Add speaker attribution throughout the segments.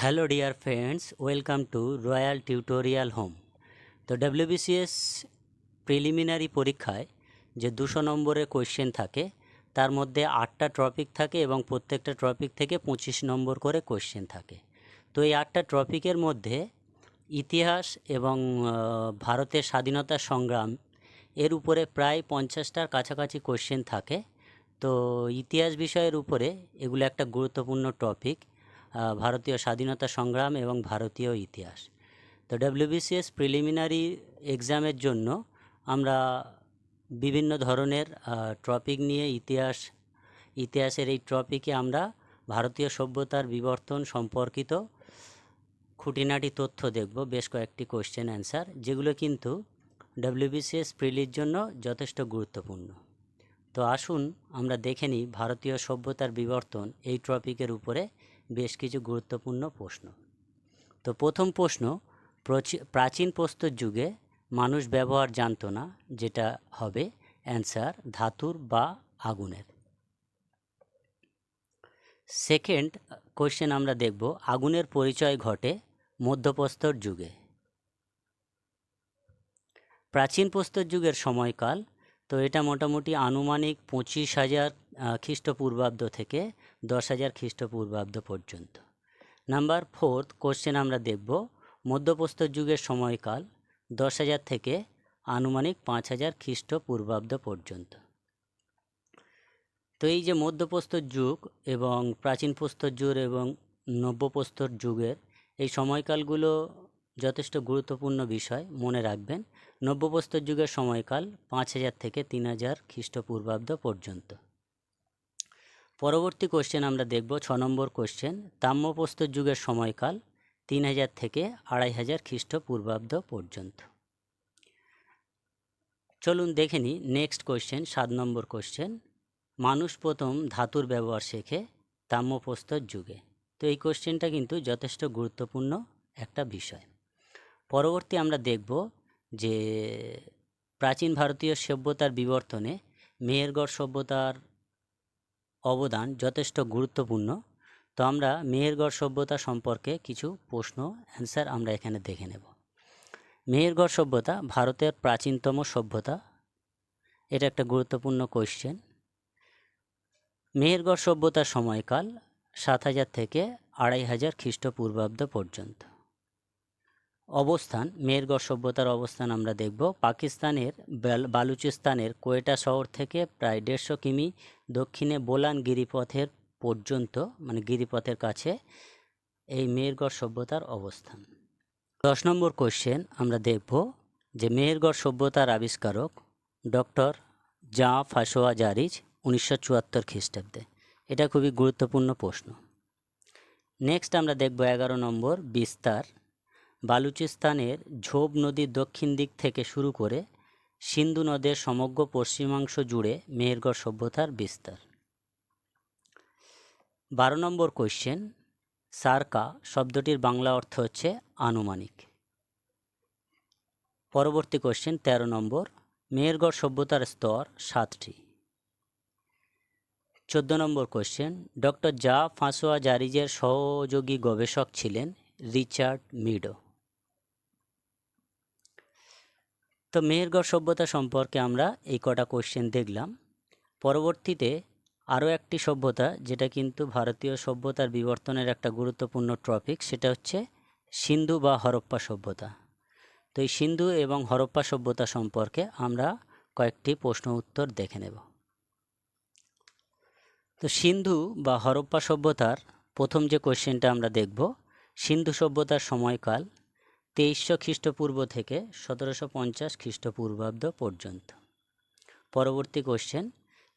Speaker 1: Hello dear friends, welcome to Royal Tutorial Home. তো WBCS preliminary পরীক্ষায় যে দুশো নম্বরের কোয়েশ্চেন থাকে, তার মধ্যে আটটা টপিক থাকে এবং প্রত্যেকটা টপিক থেকে পঁচিশ নম্বর করে কোয়েশ্চেন থাকে। তো এই আটটা টপিকের মধ্যে ইতিহাস এবং ভারতের স্বাধীনতা সংগ্রাম এর উপরে প্রায় পঞ্চাশটার কাছাকাছি কোয়েশ্চেন থাকে। তো ইতিহাস বিষয়ের উপরে এগুলো একটা গুরুত্বপূর্ণ টপিক। ভারতীয় স্বাধীনতা সংগ্রাম এবং ভারতীয় ইতিহাস। তো ডাব্লিউবিসিএস প্রিলিমিনারি এক্সামের জন্য আমরা বিভিন্ন ধরনের টপিক নিয়ে ইতিহাস, ইতিহাসের এই টপিকে আমরা ভারতীয় সভ্যতার বিবর্তন সম্পর্কিত খুঁটিনাটি তথ্য দেখব, বেশ কয়েকটি কোয়েশ্চেন অ্যান্সার যেগুলো কিন্তু ডাব্লিউবিসিএস প্রিলির জন্য যথেষ্ট গুরুত্বপূর্ণ। তো আসুন আমরা দেখে নিই ভারতীয় সভ্যতার বিবর্তন এই টপিকের উপরে বেশ কিছু গুরুত্বপূর্ণ প্রশ্ন। তো প্রথম প্রশ্ন, প্রচি- প্রাচীন প্রস্তর যুগে মানুষ ব্যবহার জানতো না যেটা হবে অ্যান্সার, ধাতুর বা আগুনের। সেকেন্ড কোশ্চেন আমরা দেখব, আগুনের পরিচয় ঘটে মধ্যপ্রস্তর যুগে। প্রাচীন প্রস্তর যুগের সময়কাল, তো এটা মোটামুটি আনুমানিক পঁচিশ হাজার খ্রিস্টপূর্বাব্দ থেকে দশ হাজার খ্রিস্টপূর্বাব্দ পর্যন্ত। নাম্বার ফোর্থ কোশ্চেন আমরা দেখব মধ্যপ্রস্তর যুগের সময়কাল দশ হাজার থেকে আনুমানিক পাঁচ হাজার খ্রিস্টপূর্বাব্দ পর্যন্ত। তো এই যে মধ্যপ্রস্তর যুগ এবং প্রাচীন প্রস্তর যুগ এবং নব্যপ্রস্তর যুগের এই সময়কালগুলো যথেষ্ট গুরুত্বপূর্ণ বিষয়, মনে রাখবেন। নব্যপ্রস্তর যুগের সময়কাল পাঁচ হাজার থেকে তিন হাজার খ্রিস্টপূর্বাব্দ পর্যন্ত। পরবর্তী কোশ্চেন আমরা দেখব ছ নম্বর কোশ্চেন তাম্যপ্রস্তর যুগের সময়কাল তিন হাজার থেকে আড়াই হাজার খ্রিস্টপূর্বাব্দ পর্যন্ত। চলুন দেখে নিই নেক্সট কোশ্চেন সাত নম্বর কোশ্চেন মানুষ প্রথম ধাতুর ব্যবহার শেখে তাম্যপ্রস্তর যুগে। তো এই কোশ্চেনটা কিন্তু যথেষ্ট গুরুত্বপূর্ণ একটা বিষয়। পরবর্তী আমরা দেখব যে প্রাচীন ভারতীয় সভ্যতার বিবর্তনে মেহেরগড় সভ্যতার অবদান যথেষ্ট গুরুত্বপূর্ণ। তো আমরা মেহেরগড় সভ্যতা সম্পর্কে কিছু প্রশ্ন অ্যান্সার আমরা এখানে দেখে নেব। মেহেরগড় সভ্যতা ভারতের প্রাচীনতম সভ্যতা। এটা একটা গুরুত্বপূর্ণ কোয়েশ্চেন মেহেরগড় সভ্যতার সময়কাল সাত হাজার থেকে আড়াই হাজার খ্রিস্টপূর্বাব্দ পর্যন্ত। অবস্থান মেহেরগড় সভ্যতার অবস্থান আমরা দেখব। পাকিস্তানের বালুচিস্তানের কোয়েটা শহর থেকে প্রায় দেড়শো কিমি দক্ষিণে বোলান গিরিপথের পর্যন্ত মানে গিরিপথের কাছে এই মেহেরগড় সভ্যতার অবস্থান। দশ নম্বর কোশ্চেন আমরা দেখব যে মেহেরগড় সভ্যতার আবিষ্কারক ডক্টর জা ফাসোয়া জারিজ উনিশশো চুয়াত্তর খ্রিস্টাব্দে। এটা খুবই গুরুত্বপূর্ণ প্রশ্ন। নেক্সট আমরা দেখব এগারো নম্বর বিস্তার। বালুচিস্তানের ঝোপ নদীর দক্ষিণ দিক থেকে শুরু করে সিন্ধু নদের সমগ্র পশ্চিমাংশ জুড়ে মেহেরগড় সভ্যতার বিস্তার। বারো নম্বর কোশ্চেন সার্কা শব্দটির বাংলা অর্থ হচ্ছে আনুমানিক। পরবর্তী কোশ্চেন তেরো নম্বর, মেহেরগড় সভ্যতার স্তর সাতটি। চোদ্দ নম্বর কোশ্চেন ডক্টর জা ফাঁসোয়া জারিজের সহযোগী গবেষক ছিলেন রিচার্ড মিডো। তো মেহেরগড় সভ্যতা সম্পর্কে আমরা এই কটা কোশ্চেন দেখলাম। পরবর্তীতে আরও একটি সভ্যতা, যেটা কিন্তু ভারতীয় সভ্যতার বিবর্তনের একটা গুরুত্বপূর্ণ টপিক সেটা হচ্ছে সিন্ধু বা হরপ্পা সভ্যতা। তো এই সিন্ধু এবং হরপ্পা সভ্যতা সম্পর্কে আমরা কয়েকটি প্রশ্ন উত্তর দেখে নেব। তো সিন্ধু বা হরপ্পা সভ্যতার প্রথম যে কোশ্চেনটা আমরা দেখব, সিন্ধু সভ্যতার সময়কাল তেইশশো খ্রিস্টপূর্ব থেকে সতেরোশো পঞ্চাশ খ্রিস্টপূর্বাব্দ পর্যন্ত। পরবর্তী কোশ্চেন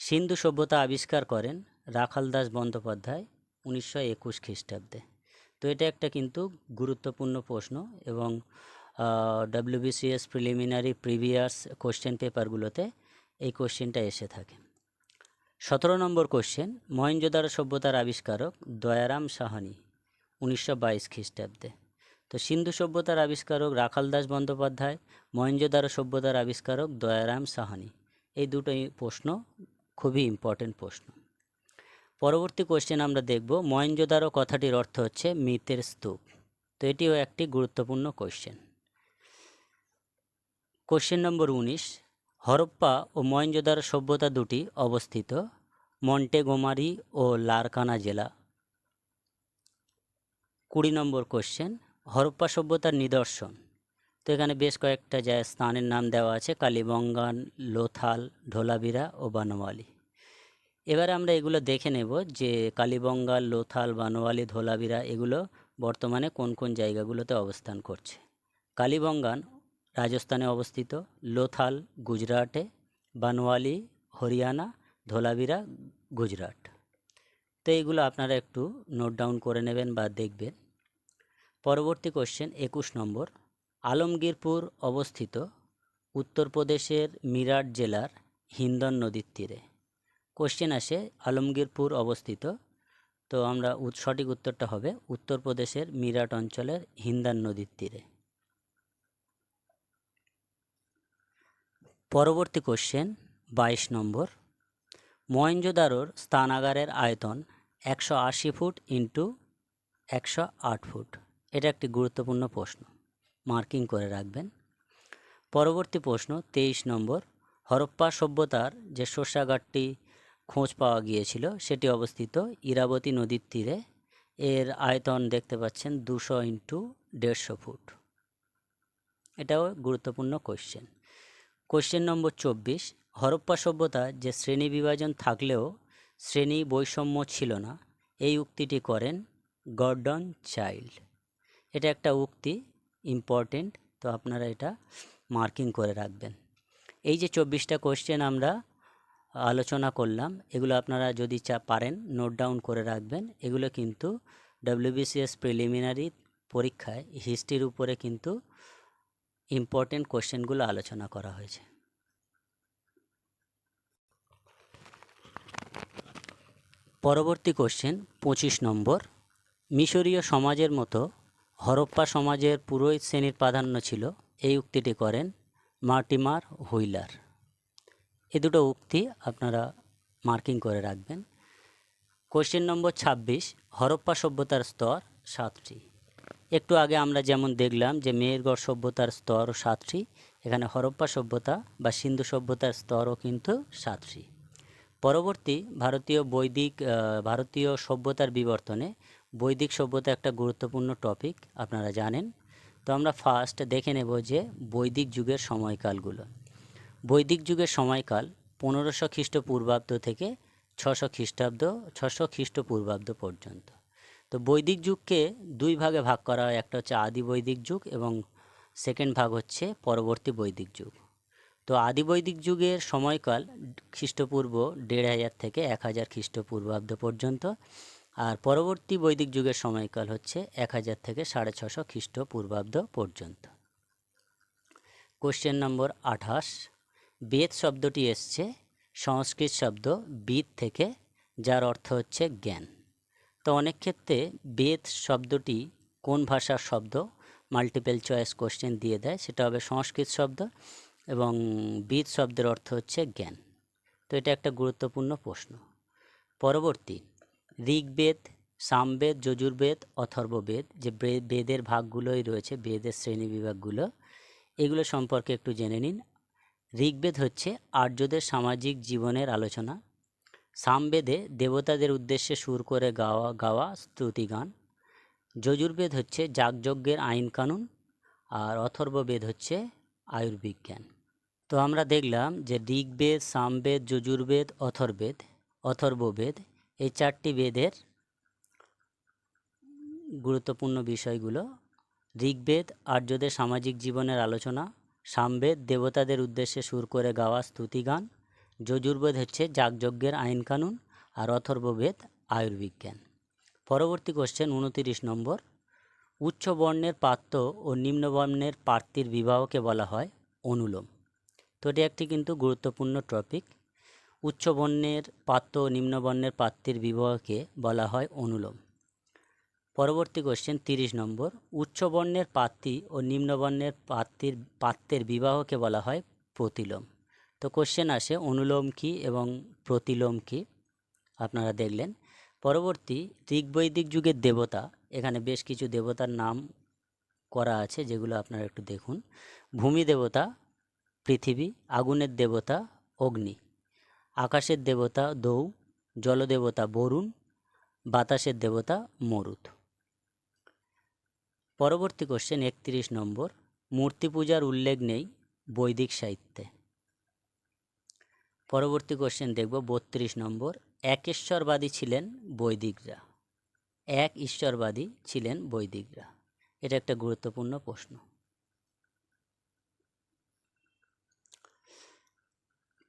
Speaker 1: সিন্ধু সভ্যতা আবিষ্কার করেন রাখাল দাস বন্দ্যোপাধ্যায় উনিশশো একুশ খ্রিস্টাব্দে। তো এটা একটা কিন্তু গুরুত্বপূর্ণ প্রশ্ন এবং ডাব্লিউবিসিএস প্রিলিমিনারি প্রিভিয়াস কোশ্চেন পেপারগুলোতে এই কোশ্চেনটা এসে থাকে। সতেরো নম্বর কোশ্চেন মহেঞ্জোদারো সভ্যতার আবিষ্কারক দয়ারাম সাহানি উনিশশো বাইশ খ্রিস্টাব্দে। তো সিন্ধু সভ্যতার আবিষ্কারক রাখাল দাস বন্দ্যোপাধ্যায় মহেঞ্জোদারো সভ্যতার আবিষ্কারক দয়ারাম সাহানি। এই দুটোই প্রশ্ন, খুবই ইম্পর্টেন্ট প্রশ্ন। পরবর্তী কোশ্চেন আমরা দেখব মহেঞ্জোদারো কথাটির অর্থ হচ্ছে মৃতের স্তূপ। তো এটিও একটি গুরুত্বপূর্ণ কোশ্চেন কোশ্চেন নম্বর উনিশ, হরপ্পা ও মহেঞ্জোদারো সভ্যতা দুটি অবস্থিত মন্টেগোমারি ও লারকানা জেলা। কুড়ি নম্বর কোশ্চেন হরপ্পা সভ্যতার নিদর্শন। তো এখানে বেশ কয়েকটা জায়গা স্থানের নাম দেওয়া আছে, কালীবঙ্গান, লোথাল, ঢোলাবিরা ও বানোয়ালি এবারে আমরা এগুলো দেখে নেব যে কালীবঙ্গাল লোথাল বানোয়ালি ধোলাবিরা এগুলো বর্তমানে কোন কোন জায়গাগুলোতে অবস্থান করছে। কালীবঙ্গান রাজস্থানে অবস্থিত, লোথাল গুজরাটে বানোয়ালি হরিয়ানা ধোলাবিরা গুজরাট। তো এইগুলো আপনারা একটু নোট ডাউন করে নেবেন বা দেখবেন। পরবর্তী কোশ্চেন একুশ নম্বর। আলমগীরপুর অবস্থিত উত্তরপ্রদেশের মিরাট জেলার হিন্দন নদীর তীরে। কোশ্চেন আসে, আলমগীরপুর অবস্থিত। তো আমরা সঠিক উত্তরটা হবে উত্তরপ্রদেশের মিরাট অঞ্চলের হিন্দান নদীর তীরে। পরবর্তী কোশ্চেন বাইশ নম্বর। মহেঞ্জোদারোর স্থানাগারের আয়তন একশো আশি ফুট ইন্টু একশো আট ফুট। এটা একটি গুরুত্বপূর্ণ প্রশ্ন। মার্কিং করে রাখবেন। পরবর্তী প্রশ্ন, তেইশ নম্বর, হরপ্পা সভ্যতার যে শস্যাগারটি খোঁজ পাওয়া গিয়েছিল, সেটি অবস্থিত ইরাবতী নদীর তীরে। এর আয়তন দেখতে পাচ্ছেন দুশো ইন্টু দেড়শো ফুট। এটাও গুরুত্বপূর্ণ কোশ্চেন কোশ্চেন নম্বর চব্বিশ, হরপ্পা সভ্যতা যে শ্রেণি বিভাজন থাকলেও শ্রেণি বৈষম্য ছিল না, এই উক্তিটি করেন গর্ডন চাইল্ড। এটা একটা উক্তি ইম্পর্টেন্ট তো আপনারা এটা মার্কিং করে রাখবেন। এই যে চব্বিশটা কোশ্চেন আমরা আলোচনা করলাম, এগুলো আপনারা যদি চা, পারেন নোট ডাউন করে রাখবেন। এগুলো কিন্তু ডাব্লিউবিসিএস প্রিলিমিনারি পরীক্ষায় হিস্ট্রির উপরে কিন্তু ইম্পর্টেন্ট কোশ্চেনগুলো আলোচনা করা হয়েছে। পরবর্তী কোশ্চেন পঁচিশ নম্বর, মিশরীয় সমাজের মতো হরপ্পা সমাজের পুরোহিত শ্রেণির প্রাধান্য ছিল এই উক্তিটি করেন মার্টিমার হুইলার। এ দুটো উক্তি আপনারা মার্কিং করে রাখবেন। কোশ্চেন নম্বর ছাব্বিশ, হরপ্পা সভ্যতার স্তর সাতটি। একটু আগে আমরা যেমন দেখলাম যে মেহেরগড় সভ্যতার স্তর সাতটি, এখানে হরপ্পা সভ্যতা বা সিন্ধু সভ্যতার স্তরও কিন্তু সাতটি। পরবর্তী ভারতীয় বৈদিক ভারতীয় সভ্যতার বিবর্তনে বৈদিক সভ্যতা একটা গুরুত্বপূর্ণ টপিক আপনারা জানেন। তো আমরা ফার্স্ট দেখে নেব যে বৈদিক যুগের সময়কালগুলো। বৈদিক যুগের সময়কাল পনেরোশো খ্রিস্টপূর্বাব্দ থেকে ছশো খ্রিস্টাব্দ, ছশো খ্রিস্টপূর্বাব্দ পর্যন্ত। তো বৈদিক যুগকে দুই ভাগে ভাগ করা হয়, একটা হচ্ছে আদি বৈদিক যুগ এবং সেকেন্ড ভাগ হচ্ছে পরবর্তী বৈদিক যুগ। তো আদি বৈদিক যুগের সময়কাল খ্রিস্টপূর্ব দেড় হাজার থেকে এক হাজার খ্রিস্টপূর্বাব্দ পর্যন্ত। আর পরবর্তী বৈদিক যুগের সময়কাল হচ্ছে এক হাজার থেকে সাড়ে ছশো খ্রিস্টপূর্বাব্দ পর্যন্ত। কোশ্চেন নম্বর আঠাশ। বেদ শব্দটি এসছে, সংস্কৃত শব্দ বিদ থেকে, যার অর্থ হচ্ছে জ্ঞান। তো অনেক ক্ষেত্রে বেদ শব্দটি কোন ভাষার শব্দ? মাল্টিপল চয়েস কোশ্চেন দিয়ে দেয়, সেটা হবে সংস্কৃত শব্দ এবং বিদ শব্দের অর্থ হচ্ছে জ্ঞান। তো এটা একটা গুরুত্বপূর্ণ প্রশ্ন। পরবর্তী ঋগ্বেদ, সামবেদ, যজুর্বেদ, অথর্ববেদ যে বেদের ভাগগুলোই রয়েছে, বেদের শ্রেণি বিভাগগুলো, এগুলো সম্পর্কে একটু জেনে নিন। ঋগ্বেদ হচ্ছে আর্যদের সামাজিক জীবনের আলোচনা। সামবেদে দেবতাদের উদ্দেশ্যে সুর করে গাওয়া গাওয়া স্তুতিগান। যজুর্বেদ হচ্ছে যাগযজ্ঞের আইন কানুন আর অথর্ববেদ হচ্ছে আয়ুর্বিজ্ঞান। তো আমরা দেখলাম যে ঋগ্বেদ, সামবেদ, যজুর্বেদ, অথর্বেদ, অথর্ববেদ এই চারটি বেদের গুরুত্বপূর্ণ বিষয়গুলো ঋগ্বেদ, আর্যদের সামাজিক জীবনের আলোচনা, সামবেদ, দেবতাদের উদ্দেশ্যে সুর করে গাওয়া স্তুতিগান যজুর্বেদ হচ্ছে যাগযজ্ঞের আইন কানুন আর অথর্ববেদ আয়ুর্বিজ্ঞান। পরবর্তী কোশ্চেন উনতিরিশ নম্বর, উচ্চ বর্ণের পাত্র ও নিম্নবর্ণের প্রার্থীর বিবাহকে বলা হয় অনুলোম। তো এটি একটি কিন্তু গুরুত্বপূর্ণ টপিক উচ্চ বর্ণের পাত্র ও নিম্নবর্ণের পাত্রের বিবাহকে বলা হয় অনুলোম। পরবর্তী কোশ্চেন তিরিশ নম্বর। উচ্চ বর্ণের প্রার্থী ও নিম্নবর্ণের প্রার্থীর পাত্রের বিবাহকে বলা হয় প্রতিলোম। তো কোশ্চেন আসে, অনুলোম কী এবং প্রতিলোম কী? আপনারা দেখলেন। পরবর্তী, ঋগ্বৈদিক যুগের দেবতা, এখানে বেশ কিছু দেবতার নাম করা আছে, যেগুলো আপনারা একটু দেখুন। ভূমি দেবতা, পৃথিবী, আগুনের দেবতা, অগ্নি। আকাশের দেবতা দৌ, জলদেবতা বরুণ, বাতাসের দেবতা মরুত। পরবর্তী কোশ্চেন একত্রিশ নম্বর, মূর্তি পূজার উল্লেখ নেই, বৈদিক সাহিত্যে। পরবর্তী কোশ্চেন দেখব বত্রিশ নম্বর একেশ্বরবাদী ছিলেন বৈদিকরা। এক ঈশ্বরবাদী ছিলেন বৈদিকরা। এটা একটা গুরুত্বপূর্ণ প্রশ্ন।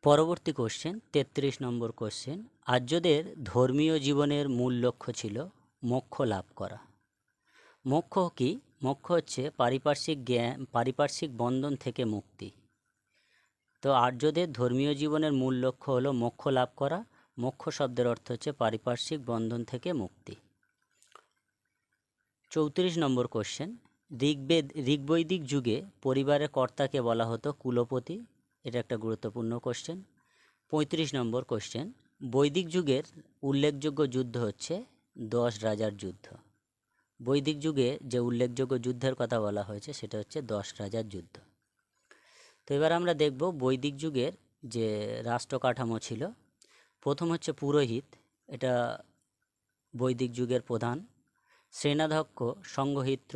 Speaker 1: পরবর্তী কোশ্চেন তেত্রিশ নম্বর কোশ্চেন আর্যদের ধর্মীয় জীবনের মূল লক্ষ্য ছিল মোক্ষ লাভ করা। মোক্ষ কি? মোক্ষ হচ্ছে পারিপার্শ্বিক জ্ঞান, পারিপার্শ্বিক বন্ধন থেকে মুক্তি। তো আর্যদের ধর্মীয় জীবনের মূল লক্ষ্য হলো মোক্ষ লাভ করা। মোক্ষ শব্দের অর্থ হচ্ছে পারিপার্শ্বিক বন্ধন থেকে মুক্তি। চৌত্রিশ নম্বর কোশ্চেন ঋগ্বেদ, ঋগ্বৈদিক যুগে পরিবারের কর্তাকে বলা হতো কুলপতি। এটা একটা গুরুত্বপূর্ণ কোশ্চেন পঁয়ত্রিশ নম্বর কোশ্চেন বৈদিক যুগের উল্লেখযোগ্য যুদ্ধ হচ্ছে দশ রাজার যুদ্ধ। বৈদিক যুগে যে উল্লেখযোগ্য যুদ্ধের কথা বলা হয়েছে সেটা হচ্ছে দশ রাজার যুদ্ধ। তো এবার আমরা দেখব বৈদিক যুগের যে রাষ্ট্র কাঠামো ছিল। প্রথম হচ্ছে পুরোহিত, এটা বৈদিক যুগের প্রধান। সেনাধ্যক্ষ, সংঘহিত্র,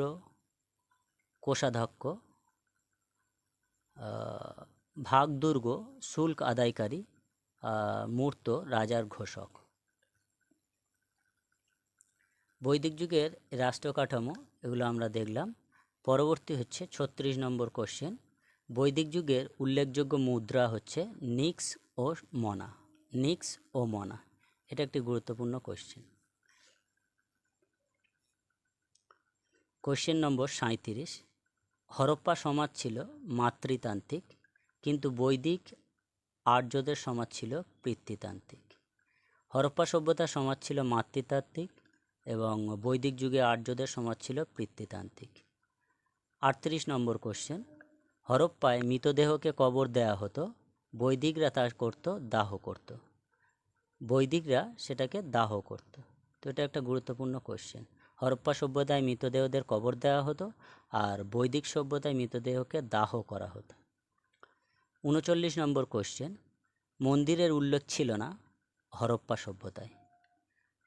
Speaker 1: কোষাধ্যক্ষ ভাগদুর্গ শুল্ক আদায়কারী মূর্ত রাজার ঘোষক। বৈদিক যুগের রাষ্ট্র কাঠামো এগুলো আমরা দেখলাম। পরবর্তী হচ্ছে ছত্রিশ নম্বর কোশ্চেন বৈদিক যুগের উল্লেখযোগ্য মুদ্রা হচ্ছে নিক্স ও মনা। নিক্স ও মনা, এটা একটি গুরুত্বপূর্ণ কোশ্চেন কোশ্চেন নম্বর সাঁত্রিশ হরপ্পা সমাজ ছিল মাতৃতান্ত্রিক। কিন্তু বৈদিক আর্যদের সমাজ ছিল পিতৃতান্ত্রিক হরপ্পা সভ্যতার সমাজ ছিল মাতৃতাত্ত্বিক এবং বৈদিক যুগে আর্যদের সমাজ ছিল পিতৃতান্ত্রিক আটত্রিশ নম্বর কোশ্চেন হরপ্পায় মৃতদেহকে কবর দেয়া হতো, বৈদিকরা তা করত, দাহ করত। বৈদিকরা সেটাকে দাহ করত। তো এটা একটা গুরুত্বপূর্ণ কোশ্চেন হরপ্পা সভ্যতায় মৃতদেহদের কবর দেওয়া হতো আর বৈদিক সভ্যতায় মৃতদেহকে দাহ করা হতো। উনচল্লিশ নম্বর কোশ্চেন মন্দিরের উল্লেখ ছিল না হরপ্পা সভ্যতায়।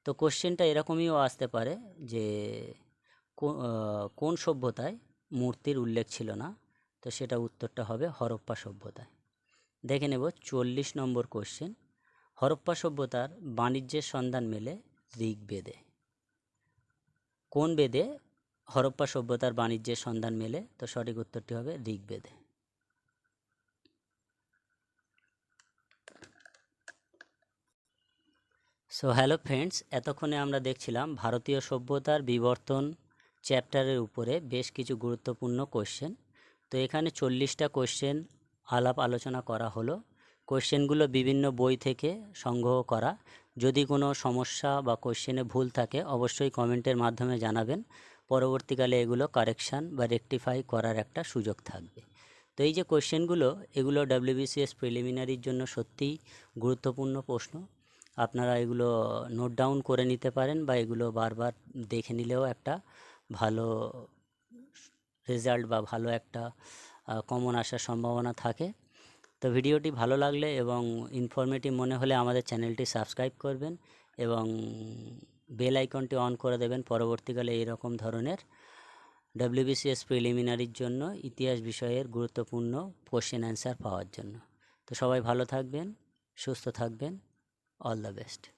Speaker 1: তো কোশ্চেনটা এরকমইও আসতে পারে যে কোন সভ্যতায় মূর্তির উল্লেখ ছিল না? তো সেটা উত্তরটা হবে হরপ্পা সভ্যতায়। দেখে নেব চল্লিশ নম্বর কোশ্চেন হরপ্পা সভ্যতার বাণিজ্যের সন্ধান মেলে ঋগ্বেদে। কোন বেদে হরপ্পা সভ্যতার বাণিজ্যের সন্ধান মেলে? তো সঠিক উত্তরটি হবে ঋগ্বেদে। সো হ্যালো ফ্রেন্ডস এতক্ষণে আমরা দেখছিলাম ভারতীয় সভ্যতার বিবর্তন চ্যাপ্টারের উপরে বেশ কিছু গুরুত্বপূর্ণ কোশ্চেন তো এখানে চল্লিশটা কোশ্চেন আলাপ আলোচনা করা হলো। কোশ্চেনগুলো বিভিন্ন বই থেকে সংগ্রহ করা। যদি কোনো সমস্যা বা কোশ্চেনে ভুল থাকে, অবশ্যই কমেন্টের মাধ্যমে জানাবেন। পরবর্তীকালে এগুলো কারেকশান বা রেকটিফাই করার একটা সুযোগ থাকবে। তো এই যে কোশ্চেনগুলো এগুলো ডাব্লিউবিসিএস প্রিলিমিনারির জন্য সত্যিই গুরুত্বপূর্ণ প্রশ্ন। আপনারা এগুলো নোট ডাউন করে নিতে পারেন বা এগুলো বারবার দেখে নিলেও একটা ভালো রেজাল্ট বা ভালো একটা কমন আসার সম্ভাবনা থাকে। তো ভিডিওটি ভালো লাগলে এবং ইনফরমেটিভ মনে হলে আমাদের চ্যানেলটি সাবস্ক্রাইব করবেন এবং বেল আইকনটি অন করে দেবেন পরবর্তীকালে এইরকম ধরনের ডাব্লিউবিসিএস প্রিলিমিনারির জন্য ইতিহাস বিষয়ের গুরুত্বপূর্ণ কোশ্চেন অ্যান্সার পাওয়ার জন্য। তো সবাই ভালো থাকবেন, সুস্থ থাকবেন। All the best.